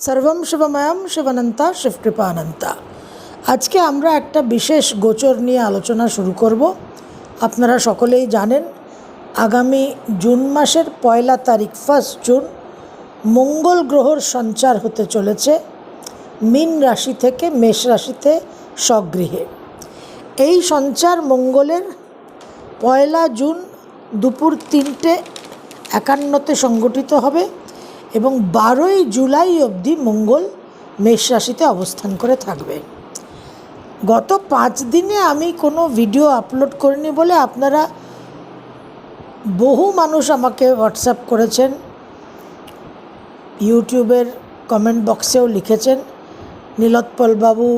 সর্বম শিবময়ম শিবানন্তা শিবকৃপানন্তা আজকে আমরা একটা বিশেষ গোচর নিয়ে আলোচনা শুরু করব। আপনারা সকলেই জানেন, আগামী জুন মাসের পয়লা তারিখ ফার্স্ট জুন মঙ্গল গ্রহর সঞ্চার হতে চলেছে মীন রাশি থেকে মেষ রাশিতে স্বগৃহে। এই সঞ্চার মঙ্গলের পয়লা জুন দুপুর তিনটে একান্নতে সংগঠিত হবে। এবং বারোই জুলাই অবধি মঙ্গল মেষ রাশিতে অবস্থান করে থাকবে। গত পাঁচ দিনে আমি কোনো ভিডিও আপলোড করিনি বলে আপনারা বহু মানুষ আমাকে হোয়াটসঅ্যাপ করেছেন, ইউটিউবের কমেন্ট বক্সেও লিখেছেন, নীলোৎপলবাবু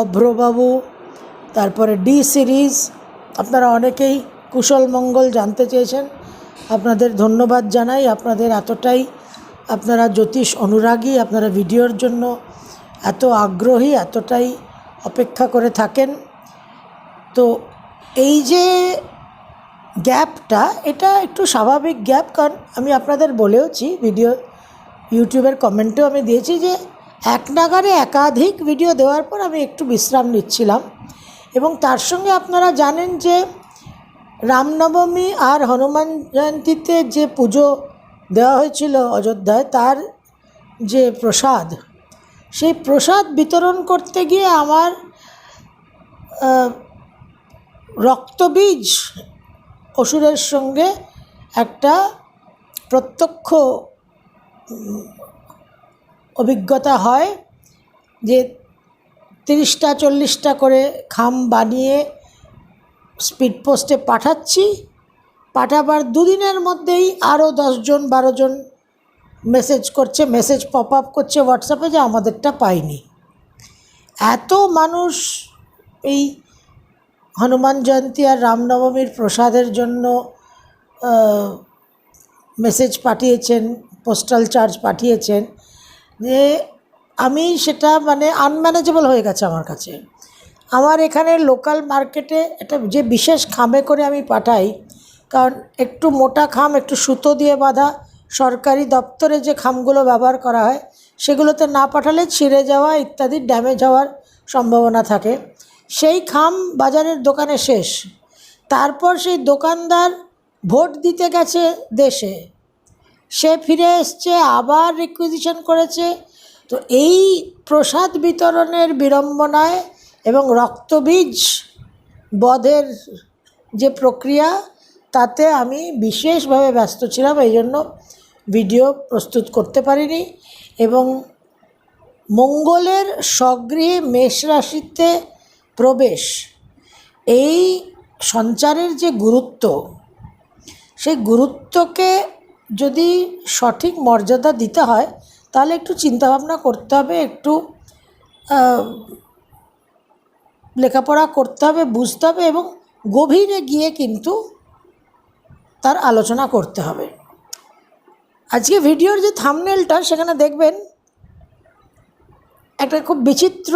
অভ্রবাবু, তারপরে ডি সিরিজ, আপনারা অনেকেই কুশল মঙ্গল জানতে চেয়েছেন। আপনাদের ধন্যবাদ জানাই। আপনাদের এতটাই আপনারা জ্যোতিষ অনুরাগী, আপনারা ভিডিওর জন্য এত আগ্রহী, এতটাই অপেক্ষা করে থাকেন। তো এই যে গ্যাপটা, এটা একটু স্বাভাবিক গ্যাপ, কারণ আমি আপনাদের বলেওছি ভিডিও, ইউটিউবের কমেন্টেও আমি দিয়েছি যে এক নাগারে একাধিক ভিডিও দেওয়ার পর আমি একটু বিশ্রাম নিচ্ছিলাম। এবং তার সঙ্গে আপনারা জানেন যে রামনবমী আর হনুমান জয়ন্তীতে যে পুজো দেওয়া হয়েছিল অযোধ্যায়, তার যে প্রসাদ, সেই প্রসাদ বিতরণ করতে গিয়ে আমার রক্তবীজ অসুরের সঙ্গে একটা প্রত্যক্ষ অভিজ্ঞতা হয় যে তিরিশটা, চল্লিশটা করে খাম বানিয়ে স্পিড পোস্টে পাঠাচ্ছি। পাঠাবার দুদিনের মধ্যেই আরও দশজন, বারোজন মেসেজ করছে মেসেজ পপ আপ করছে হোয়াটসঅ্যাপে যে আমাদেরটা পাইনি। এত মানুষ এই হনুমান জয়ন্তী আর রামনবমীর প্রসাদের জন্য মেসেজ পাঠিয়েছেন পোস্টাল চার্জ পাঠিয়েছেন, যে আমি সেটা মানে আনম্যানেজেবল হয়ে গেছে আমার কাছে। আমার এখানে লোকাল মার্কেটে একটা যে বিশেষ খামে করে আমি পাঠাই, কারণ একটু মোটা খাম, একটু সুতো দিয়ে বাঁধা সরকারি দপ্তরে যে খামগুলো ব্যবহার করা হয়, সেগুলোতে না পাঠালে ছিঁড়ে যাওয়া ইত্যাদি ড্যামেজ হওয়ার সম্ভাবনা থাকে। সেই খাম বাজারের দোকানে শেষ। তারপর সেই দোকানদার ভোট দিতে গেছে দেশে। সে ফিরে এসছে, আবার রিকুইজিশন করেছে। তো এই প্রসাদ বিতরণের বিড়ম্বনায় এবং রক্তবীজ বধের যে প্রক্রিয়া, তাতে আমি বিশেষভাবে ব্যস্ত ছিলাম, এই জন্য ভিডিও প্রস্তুত করতে পারিনি এবং মঙ্গলের স্বগৃহে মেষ রাশিতে প্রবেশ, এই সঞ্চারের যে গুরুত্ব, সেই গুরুত্বকে যদি সঠিক মর্যাদা দিতে হয়, তাহলে একটু চিন্তাভাবনা করতে হবে, একটু লেখাপড়া করতে হবে, বুঝতে হবে এবং গভীরে গিয়ে কিন্তু তার আলোচনা করতে হবে। আজকে ভিডিওর যে থামনেলটা, সেখানে দেখবেন একটা খুব বিচিত্র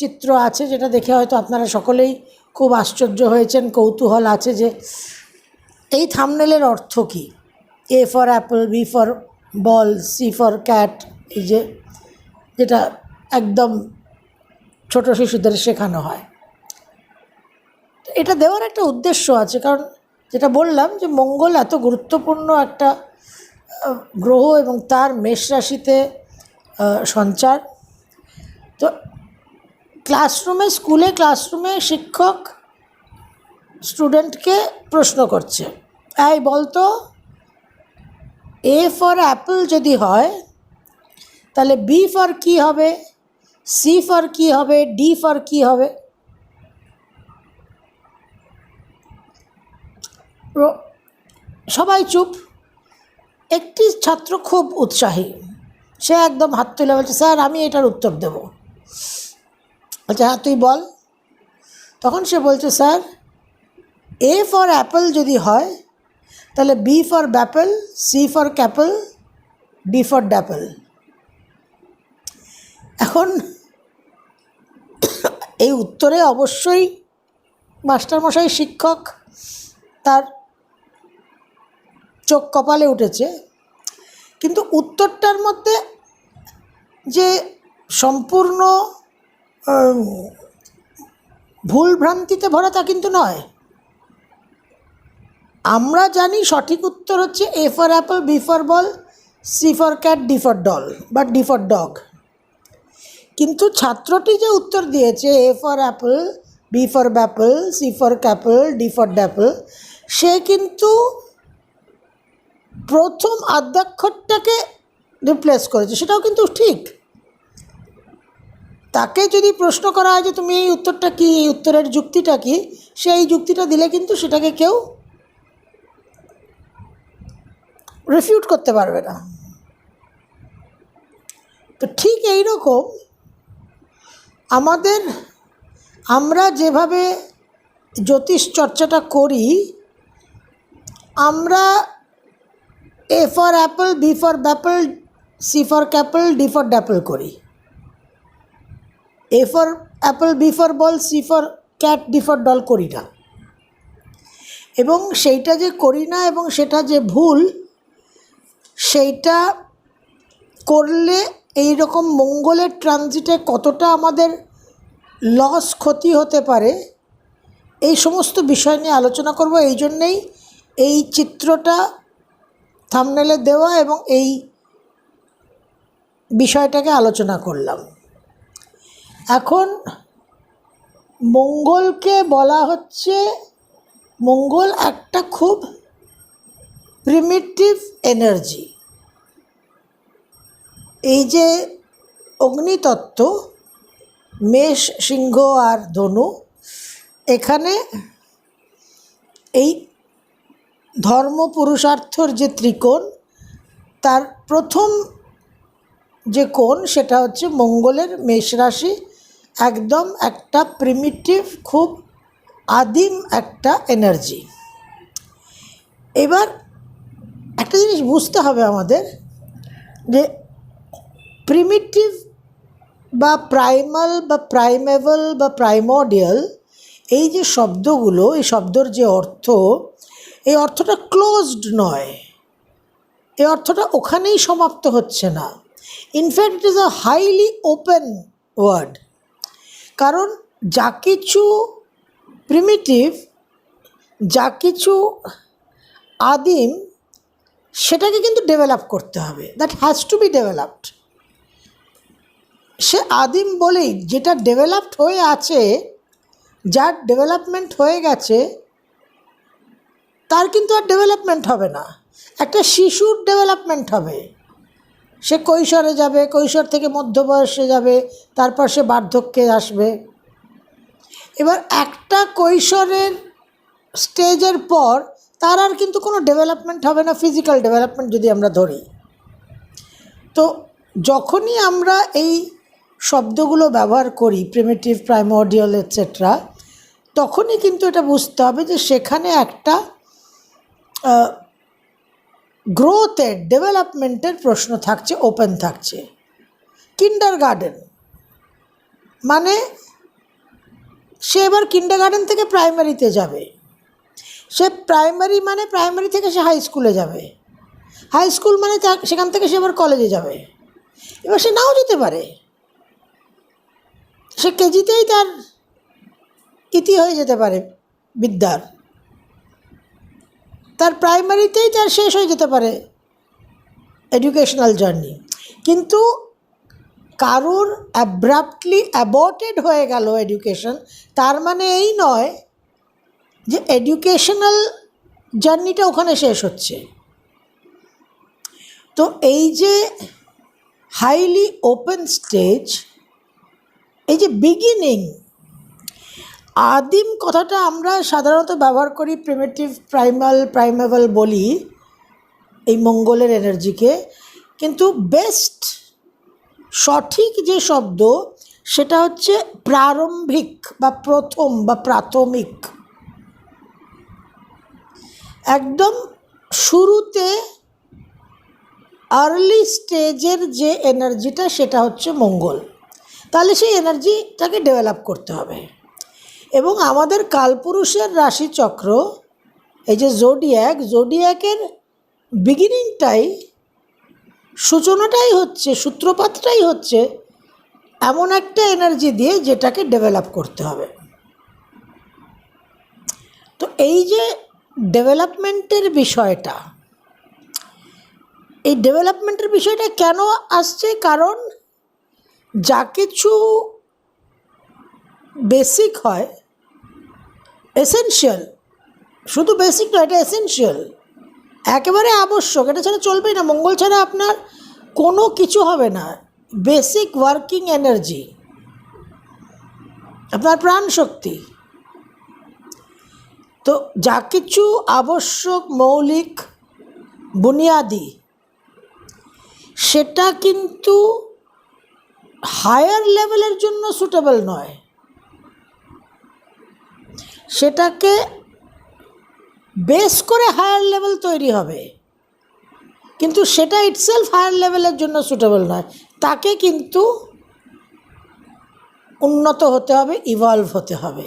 চিত্র আছে, যেটা দেখে হয়তো আপনারা সকলেই খুব আশ্চর্য হয়েছেন, কৌতূহল আছে যে এই থামনেলের অর্থ কী? A for apple, B for ball, C for cat, এই যে যেটা একদম ছোট শিশুদের শেখানো হয়। এটা দেওয়ার একটা উদ্দেশ্য আছে, কারণ যেটা বললাম যে মঙ্গল এত গুরুত্বপূর্ণ একটা গ্রহ এবং তার মেষ রাশিতে সঞ্চার। তো ক্লাসরুমে, স্কুলে ক্লাসরুমে শিক্ষক স্টুডেন্টকে প্রশ্ন করছে, এই বলতো এ ফর অ্যাপল যদি হয়, তাহলে বি ফর কি হবে? সি ফর কি হবে? ডি ফর কি হবে? সবাই চুপ। একটি ছাত্র খুব উৎসাহী। সে একদম হাত তুলে বলছে, স্যার, আমি এটার উত্তর দেব। বলছে হ্যাঁ তুই বল। তখন সে বলছে, স্যার, এ ফর অ্যাপল যদি হয়, তাহলে B for bapple, C for capple, D for dapple. এখন এই উত্তরে অবশ্যই মাস্টারমশাই শিক্ষক তার চোখ কপালে উঠেছে। কিন্তু উত্তরটার মধ্যে যে সম্পূর্ণ ভুল ভ্রান্তিতে ভরা তা কিন্তু নয়। আমরা জানি সঠিক উত্তর হচ্ছে A for apple B for ball C for cat D for doll বা ডি ফর ডগ কিন্তু ছাত্রটি যে উত্তর দিয়েছে A for apple B for bapple C for capple D for dapple সে কিন্তু প্রথম আদ্যাক্ষরটাকে রিপ্লেস করেছে, সেটাও কিন্তু ঠিক। তাকে যদি প্রশ্ন করা হয় যে তুমি এই উত্তরটা কি, এই উত্তরের যুক্তিটা কি সে এই যুক্তিটা দিলে কিন্তু সেটাকে কেউ রিফিউট করতে পারবে না। তো ঠিক এই রকম আমাদের আমরা যেভাবে জ্যোতিষ চর্চাটা করি, আমরা A for apple B for bapple C for capple D for dapple করি। A for apple B for ball C for cat D for doll করি না। এবং সেইটা যে করি না এবং সেটা যে ভুল, সেইটা করলে এই রকম মঙ্গলের ট্রানজিটে কতটা আমাদের লস ক্ষতি হতে পারে, এই সমস্ত বিষয় নিয়ে আলোচনা করব। এই জন্যেই এই চিত্রটা থামনেলে দেওয়া এবং এই বিষয়টাকে আলোচনা করলাম। এখন মঙ্গলকে বলা হচ্ছে, মঙ্গল একটা খুব প্রিমিটিভ এনার্জি এই যে অগ্নিতত্ত্ব, মেষ, সিংহ আর ধনু, এখানে এই ধর্ম পুরুষার্থর যে ত্রিকোণ, তার প্রথম যে কোণ সেটা হচ্ছে মঙ্গলের মেষ রাশি। একদম একটা প্রিমিটিভ খুব আদিম একটা এনার্জি এবার একটা জিনিস বুঝতে হবে আমাদের, যে প্রিমিটিভ বা প্রাইমাল বা প্রাইমেবল বা প্রাইমোডিয়াল এই যে শব্দগুলো, এই শব্দর যে অর্থ এই অর্থটা ক্লোজড নয়। এই অর্থটা ওখানেই সমাপ্ত হচ্ছে না। In fact it is a highly open word কারণ যা কিছু প্রিমিটিভ যা কিছু আদিম, সেটাকে কিন্তু ডেভেলপ করতে হবে। That has to be developed সে আদিম বলেই যেটা ডেভেলপড হয়ে আছে, যার ডেভেলপমেন্ট হয়ে গেছে তার কিন্তু আর ডেভেলপমেন্ট হবে না। একটা শিশুর ডেভেলপমেন্ট হবে। সে কৈশোরে যাবে, কৈশোর থেকে মধ্য বয়সে যাবে, তারপর সে বার্ধক্যে আসবে। এবার একটা কৈশোরের স্টেজের পর তার আর কিন্তু কোনো ডেভেলপমেন্ট হবে না ফিজিক্যাল ডেভেলপমেন্ট যদি আমরা ধরি। তো যখনই আমরা এই শব্দগুলো ব্যবহার করি প্রিমিটিভ প্রাইমোডিয়াল এটসেট্রা তখনই কিন্তু এটা বুঝতে হবে যে সেখানে একটা গ্রোথের ডেভেলপমেন্টের প্রশ্ন থাকছে ওপেন থাকছে। কিন্ডার গার্ডেন মানে সে এবার কিন্ডার গার্ডেন থেকে প্রাইমারিতে যাবে। সে প্রাইমারি মানে প্রাইমারি থেকে সে হাই স্কুলে যাবে। হাই স্কুল মানে সেখান থেকে সে এবার কলেজে যাবে। এবার সে নাও যেতে পারে। সে কেজিতেই তার ইতি হয়ে যেতে পারে বিদ্যার। তার প্রাইমারিতেই তার শেষ হয়ে যেতে পারে এডুকেশনাল জার্নি কিন্তু কারোর অ্যাব্রাপ্টলি অ্যাবর্টেড হয়ে গেল এডুকেশন তার মানে এই নয় যে এডুকেশনাল জার্নিটা ওখানে শেষ হচ্ছে। তো এই যে হাইলি ওপেন স্টেজ এই যে বিগিনিং আদিম কথাটা আমরা সাধারণত ব্যবহার করি প্রিমেটিভ প্রাইমাল প্রাইমেবল বলি এই মঙ্গলের এনার্জিকে কিন্তু বেস্ট সঠিক যে শব্দ, সেটা হচ্ছে প্রারম্ভিক বা প্রথম বা প্রাথমিক। একদম শুরুতে আর্লি স্টেজের যে এনার্জিটা সেটা হচ্ছে মঙ্গল। তাহলে সেই এনার্জিটাকে ডেভেলপ করতে হবে। এবং আমাদের কালপুরুষের রাশিচক্র, এই যে জোডিয়াক জোডিয়াকের বিগিনিংটাই সূচনাটাই হচ্ছে, সূত্রপাতটাই হচ্ছে এমন একটা এনার্জি দিয়ে যেটাকে ডেভেলপ করতে হবে। তো এই যে ডেভেলপমেন্টের বিষয়টা, এই ডেভেলপমেন্টের বিষয়টা কেন আসছে? কারণ যা কিছু বেসিক হয় এসেনশিয়াল শুধু বেসিক নয়, এটা এসেনশিয়াল একেবারে আবশ্যক, এটা ছাড়া চলবেই না, মঙ্গল ছাড়া আপনার কোনো কিছু হবে না। বেসিক ওয়ার্কিং এনার্জি আপনার প্রাণ শক্তি। তো যা কিছু আবশ্যক, মৌলিক, বুনিয়াদি, সেটা কিন্তু হায়ার লেভেলের জন্য সুটেবল নয়। সেটাকে বেস করে হায়ার লেভেল তৈরি হবে। কিন্তু সেটা ইটসেলফ হায়ার লেভেলের জন্য সুটেবল নয়। তাকে কিন্তু উন্নত হতে হবে ইভলভ হতে হবে।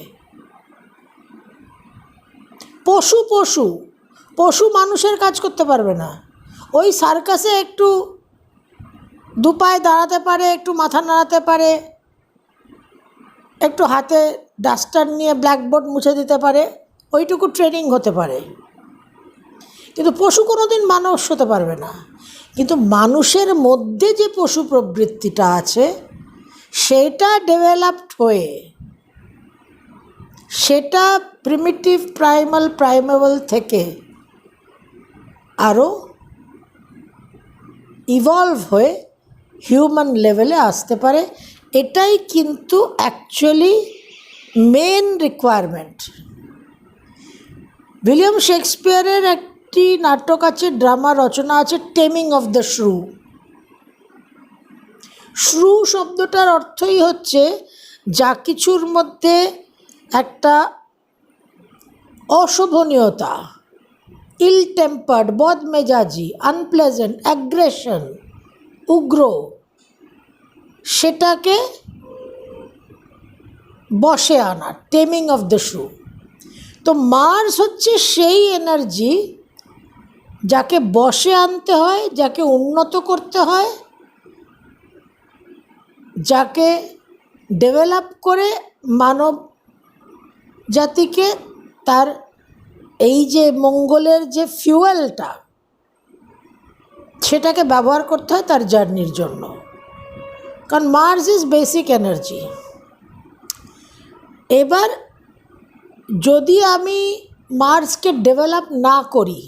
পশু পশু পশু মানুষের কাজ করতে পারবে না। ওই সার্কাসে একটু দু পায়ে দাঁড়াতে পারে, একটু মাথা নাড়াতে পারে, একটু হাতে ডাস্টার নিয়ে ব্ল্যাকবোর্ড মুছে দিতে পারে, ওইটুকু ট্রেনিং হতে পারে। কিন্তু পশু কোনো দিন মানুষ হতে পারবে না। কিন্তু মানুষের মধ্যে যে পশু প্রবৃত্তিটা আছে, সেটা ডেভেলপড হয়ে, সেটা প্রিমিটিভ প্রাইমাল প্রাইমেবল থেকে আরও ইভলভ হয়ে হিউম্যান লেভেলে আসতে পারে। এটাই কিন্তু অ্যাকচুয়ালি মেন রিকোয়ারমেন্ট উইলিয়াম শেক্সপিয়ারের একটি নাটক আছে, ড্রামা রচনা আছে taming of the shrew shrew শব্দটার অর্থই হচ্ছে যা কিছুর মধ্যে একটা অশোভনীয়তা ইল টেম্পার্ড বদমেজাজি আনপ্লেজেন্ট অ্যাগ্রেশন উগ্র, সেটাকে বসে আনা টেমিং অফ দ্য শু তো মার্স হচ্ছে সেই এনার্জি যাকে বসে আনতে হয়, যাকে উন্নত করতে হয়, যাকে ডেভেলপ করে মানব জাতিকে তার এই যে মঙ্গলের যে ফিউয়েলটা সেটাকে ব্যবহার করতে হয় তার জার্নির জন্য। কারণ মার্স ইজ বেসিক এনার্জি এবার যদি আমি মার্সকে ডেভেলপ না করি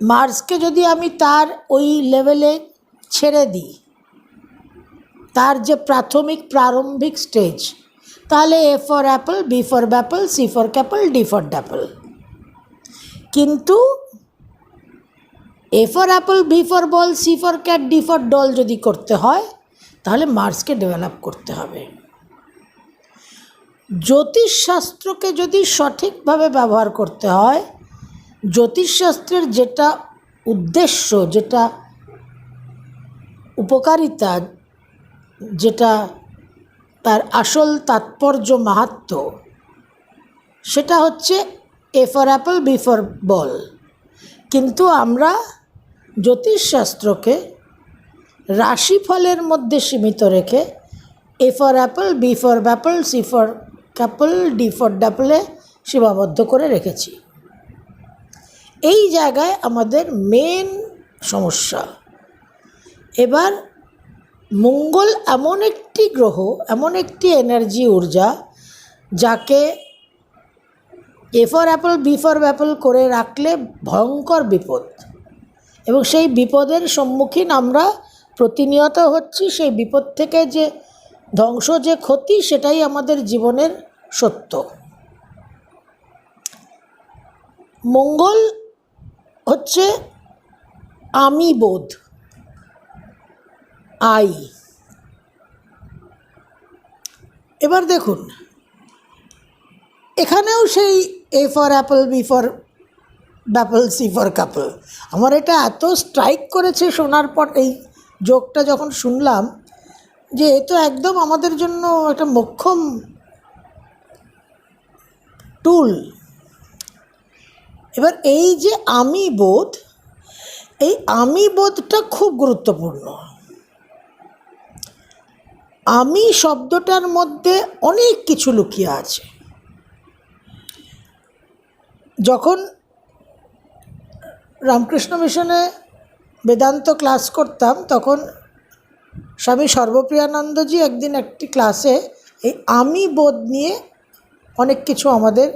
মার্সকে যদি আমি তার ওই লেভেলে ছেড়ে দিই, তার যে প্রাথমিক প্রারম্ভিক স্টেজ তাহলে A for apple B for bapple C for capple D for dapple কিন্তু A for apple B for ball C for cat D for doll যদি করতে হয়, তাহলে মার্সকে ডেভেলপ করতে হবে। জ্যোতিষশাস্ত্রকে যদি সঠিকভাবে ব্যবহার করতে হয়, জ্যোতিষশাস্ত্রের যেটা উদ্দেশ্য, যেটা উপকারিতা, যেটা তার আসল তাৎপর্য মাহাত্ম, সেটা হচ্ছে A for apple B for ball কিন্তু আমরা জ্যোতিষশাস্ত্রকে রাশিফলের মধ্যে সীমিত রেখে A for apple B for bapple C for capple D for ড্যাপলে সীমাবদ্ধ করে রেখেছি। এই জায়গায় আমাদের মেন সমস্যা। এবার মঙ্গল এমন একটি গ্রহ, এমন একটি এনার্জি ঊর্জা যাকে A for apple B for bapple করে রাখলে ভয়ঙ্কর বিপদ। এবং সেই বিপদের সম্মুখীন আমরা প্রতিনিয়ত হচ্ছি, সেই বিপদ থেকে যে ধ্বংস যে ক্ষতি, সেটাই আমাদের জীবনের সত্য। মঙ্গল হচ্ছে আমি বোধ, আই। এবার দেখুন, এখানেও সেই A for apple B for bapple C for capple আমার এটা এত স্ট্রাইক করেছে শোনার পর, এই যোগটা যখন শুনলাম যে এ তো একদম আমাদের জন্য একটা মোক্ষম টুল এবার এই যে আমি বোধ, এই আমি বোধটা খুব গুরুত্বপূর্ণ। আমি শব্দটার মধ্যে অনেক কিছু লুকিয়ে আছে। যখন রামকৃষ্ণ মিশনে বেদান্ত ক্লাস করতাম, তখন স্বামী সর্বপ্রিয়ানন্দজি একদিন একটি ক্লাসে এই আমি বোধ নিয়ে অনেক কিছু আমাদের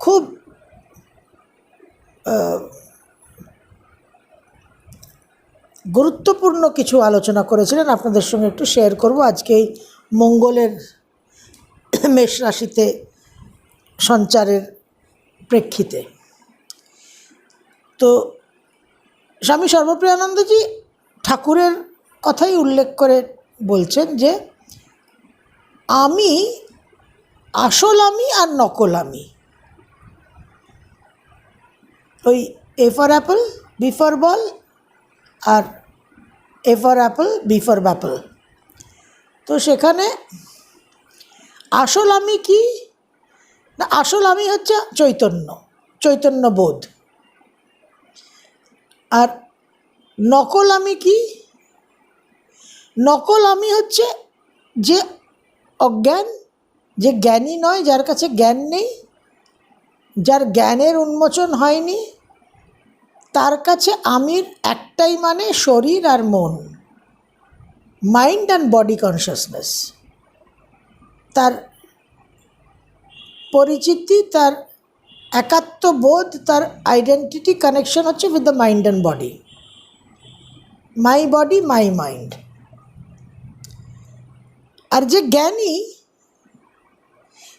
খুব গুরুত্বপূর্ণ কিছু আলোচনা করেছিলেন। আপনাদের সঙ্গে একটু শেয়ার করব। আজকে এই মঙ্গলের মেষ রাশিতে সঞ্চারের প্রেক্ষিতে। তো স্বামী সর্বপ্রিয়ানন্দজি ঠাকুরের কথাই উল্লেখ করে বলছেন যে, আমি আসল আমি আর নকল আমি। ওই A for apple B for ball R A for apple B for bapple তো সেখানে আসল আমি কি? না, আসল আমি হচ্ছে চৈতন্য চৈতন্য বোধ। আর নকল আমি কি? নকল আমি হচ্ছে যে অজ্ঞান, যে জ্ঞানী নয়, যার কাছে জ্ঞান নেই, যার জ্ঞানের উন্মোচন হয়নি, তার কাছে আমির একটাই মানে শরীর আর মন মাইন্ড অ্যান্ড বডি কনসিয়াসনেস তার পরিচিতি, তার একাত্মবোধ, তার আইডেন্টিটি কানেকশন হচ্ছে with the mind and body my body my mind আর যে জ্ঞানী,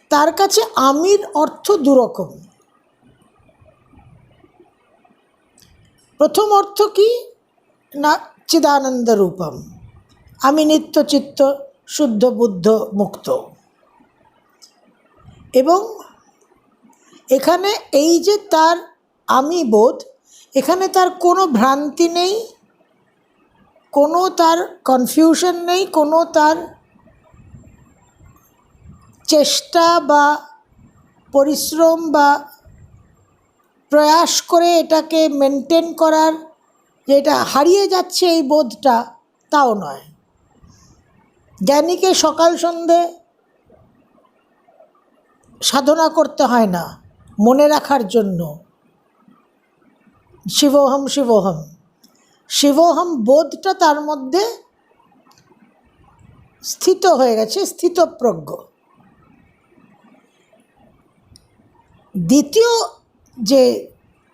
তার কাছে আমির অর্থ দুরকম। প্রথম অর্থ কি? না, চিদানন্দ রূপম। আমি নিত্য চিত্ত, শুদ্ধ বুদ্ধ, মুক্ত। এবং এখানে এই যে তার আমি বোধ, এখানে তার কোনো ভ্রান্তি নেই, কোনো তার কনফিউশন নেই, কোনো তার চেষ্টা বা পরিশ্রম বা প্রয়াস করে এটাকে মেনটেন করার যে এটা হারিয়ে যাচ্ছে এই বোধটা, তাও নয়। জ্ঞানীকে সকাল সন্ধে সাধনা করতে হয় না, মনে রাখার জন্য। শিবহম শিবহম। শিবহম বোধটা তার মধ্যে স্থিত হয়ে গেছে, স্থিতপ্রজ্ঞ। দ্বিতীয় যে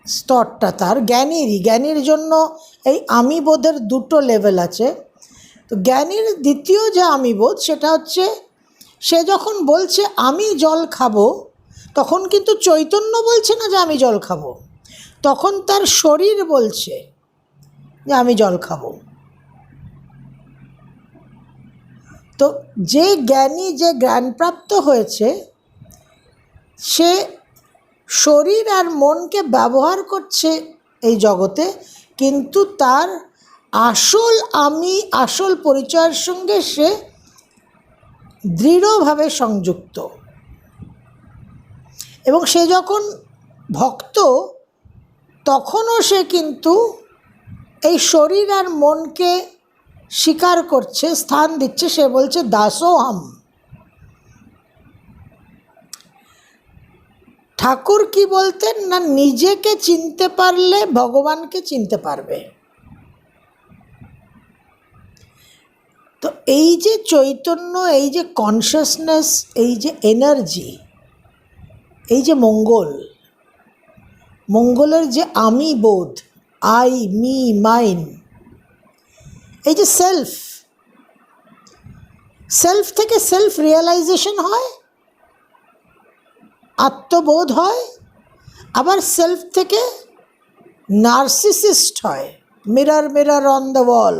স্তরটা তার, জ্ঞানীরই, জ্ঞানীর জন্য এই আমি বোধের দুটো লেভেল আছে। তো জ্ঞানীর দ্বিতীয় যে আমি বোধ সেটা হচ্ছে সে যখন বলছে, আমি জল খাব, তখন কিন্তু চৈতন্য বলছে না যে, আমি জল খাব। তখন তার শরীর বলছে যে, আমি জল খাব। তো যে জ্ঞানী, যে জ্ঞানপ্রাপ্ত হয়েছে, সে শরীর আর মনকে ব্যবহার করছে এই জগতে, কিন্তু তার আসল আমি, আসল পরিচয়ের সঙ্গে সে দৃঢ়ভাবে সংযুক্ত। এবং সে যখন ভক্ত, তখনও সে কিন্তু এই শরীর আর মনকে স্বীকার করছে, স্থান দিচ্ছে। সে বলছে, দাসোহম। ঠাকুর কি বলতেন? না নিজেকে চিনতে পারলে ভগবানকে চিনতে পারবে? তো এই যে চৈতন্য, এই যে কনসিয়াসনেস এই যে এনার্জি এই যে মঙ্গল, মঙ্গলের যে আমি বোধ আই মি মাইন এই যে সেলফ সেলফ থেকে সেলফ রিয়েলাইজেশন হয়? আত্মবোধ হয়, আবার সেলফ থেকে নার্সিসিস্ট হয়। Mirror mirror on the wall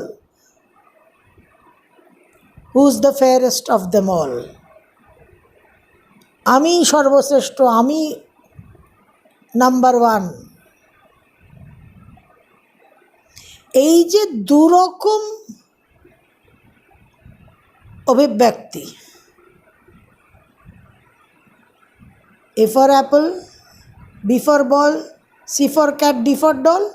who's the fairest of the all আমি সর্বশ্রেষ্ঠ, আমি নাম্বার ওয়ান এই যে দুরকম অভিব্যক্তি A for apple B for ball C for cat D for doll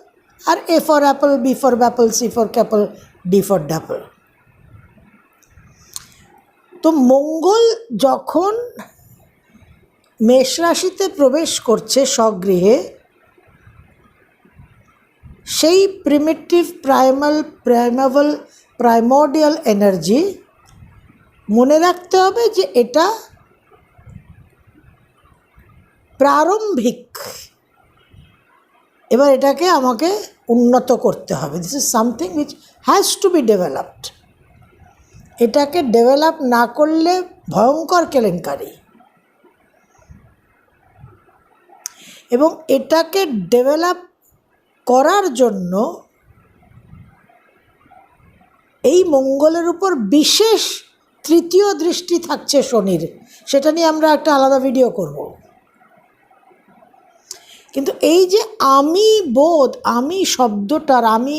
R A for apple B for bapple C for capple D for dapple তো মঙ্গল যখন মেষ রাশিতে প্রবেশ করছে স্বগৃহে, সেই primitive primal primeval primordial energy মনে রাখতে হবে যে এটা প্রারম্ভিক। এবার এটাকে আমাকে উন্নত করতে হবে। This is something which has to be developed এটাকে ডেভেলপ না করলে ভয়ঙ্কর কেলেঙ্কারি। এবং এটাকে ডেভেলপ করার জন্য এই মঙ্গলের উপর বিশেষ তৃতীয় দৃষ্টি থাকছে শনির। সেটা নিয়ে আমরা একটা আলাদা ভিডিও করব। কিন্তু এই যে আমি বোধ, আমি শব্দটার আমি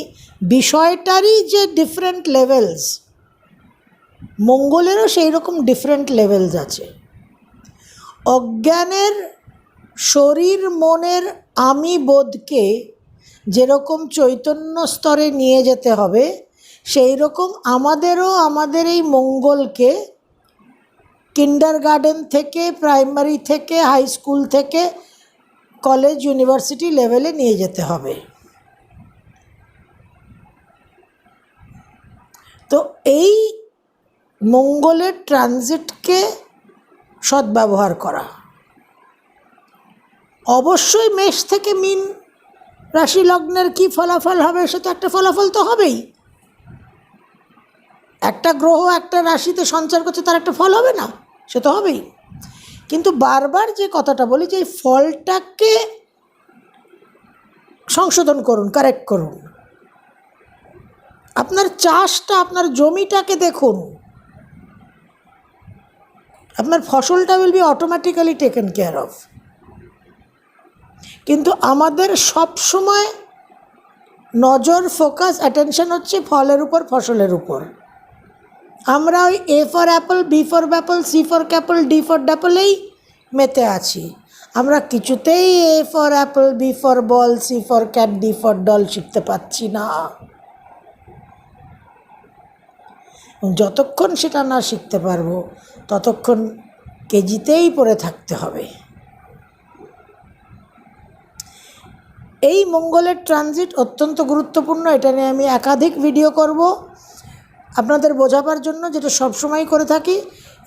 বিষয়টারই যে ডিফারেন্ট লেভেলস মঙ্গলেরও সেই রকম ডিফারেন্ট লেভেলস আছে। অজ্ঞানের শরীর মনের আমি বোধকে যেরকম চৈতন্য স্তরে নিয়ে যেতে হবে, সেই রকম আমাদেরও আমাদের এই মঙ্গলকে কিন্ডার গার্ডেন থেকে প্রাইমারি থেকে হাই স্কুল থেকে কলেজ ইউনিভার্সিটি লেভেলে নিয়ে যেতে হবে। তো এই মঙ্গলের ট্রানজিটকে সদ্ব্যবহার করা। অবশ্যই মেষ থেকে মিন রাশি লগ্নের কী ফলাফল হবে সে তো একটা ফলাফল তো হবেই। একটা গ্রহ একটা রাশিতে সঞ্চার করছে তার একটা ফল হবে না, সে তো হবেই। কিন্তু বারবার যে কথাটা বলি যে এই ফলটাকে সংশোধন করুন কারেক্ট করুন। আপনার চাষটা, আপনার জমিটাকে দেখুন। আপনার ফসলটা will be automatically taken care of কিন্তু আমাদের সব সময় নজর ফোকাস অ্যাটেনশন হচ্ছে ফলের উপর, ফসলের উপর। আমরা ওই A for apple B for bapple C for capple D for ড্যাপলেই মেতে আছি। আমরা কিছুতেই A for apple B for ball C for cat D for doll শিখতে পাচ্ছি না। যতক্ষণ সেটা না শিখতে পারব, ততক্ষণ কেজিতেই পড়ে থাকতে হবে। এই মঙ্গলের ট্রানজিট অত্যন্ত গুরুত্বপূর্ণ, এটা নিয়ে আমি একাধিক ভিডিও করব। আপনাদের বোঝাবার জন্য যেটা সবসময় করে থাকি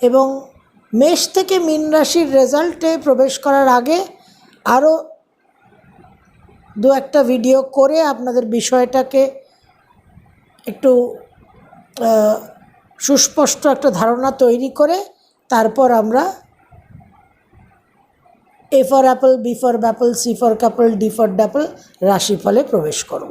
এবং মেষ থেকে মীন রাশির রেজাল্টে প্রবেশ করার আগে আরও দু একটা ভিডিও করে আপনাদের বিষয়টাকে একটু সুস্পষ্ট একটা ধারণা তৈরি করে তারপর আমরা A for apple B for bapple C for capple D for dapple রাশিফলে প্রবেশ করব।